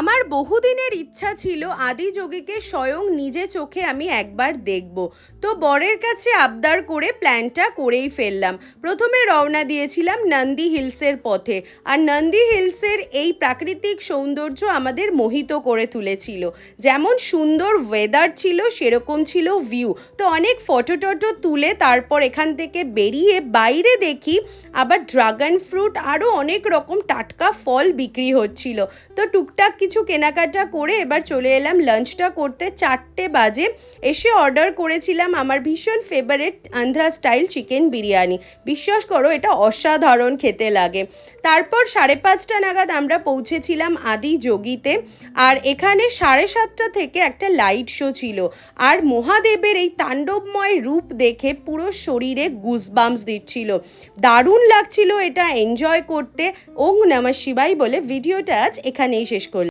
আমার বহুদিনের ইচ্ছা ছিল আদি যোগীকে স্বয়ং নিজে চোখে আমি একবার দেখব। তো বরের কাছে আবদার করে প্ল্যানটা করেই ফেললাম। প্রথমে রওনা দিয়েছিলাম নন্দী হিলসের পথে। আর নন্দী হিলসের এই প্রাকৃতিক সৌন্দর্য আমাদের মোহিত করে তুলেছিল। যেমন সুন্দর ওয়েদার ছিল, সেরকম ছিল ভিউ তো অনেক ফটো টটো তুলে তারপর এখান থেকে বেরিয়ে বাইরে দেখি আবার ড্রাগন ফ্রুট আরও অনেক রকম টাটকা ফল বিক্রি হচ্ছিল। তো টুকটাক কিছু কেনাকাটা করে এবার চলে এলাম লাঞ্চটা করতে। চারটে বাজে। এসে অর্ডার করেছিলাম আমার ভীষণ favourite Andhra style chicken biryani. বিশ্বাস করো, এটা অসাধারণ খেতে লাগে। তারপর সাড়ে পাঁচটা নাগাদ আমরা পৌঁছেছিলাম আদি যোগীতে। আর এখানে সাড়ে সাতটা থেকে একটা লাইট শো ছিল। আর মহাদেবের এই তাণ্ডবময় রূপ দেখে পুরো শরীরে গুজবামস দিচ্ছিল। দারুণ লাগছিল এটা এনজয় করতে। ওং নমঃ শিবাই বলে ভিডিওটা আজ এখানেই শেষ করলাম।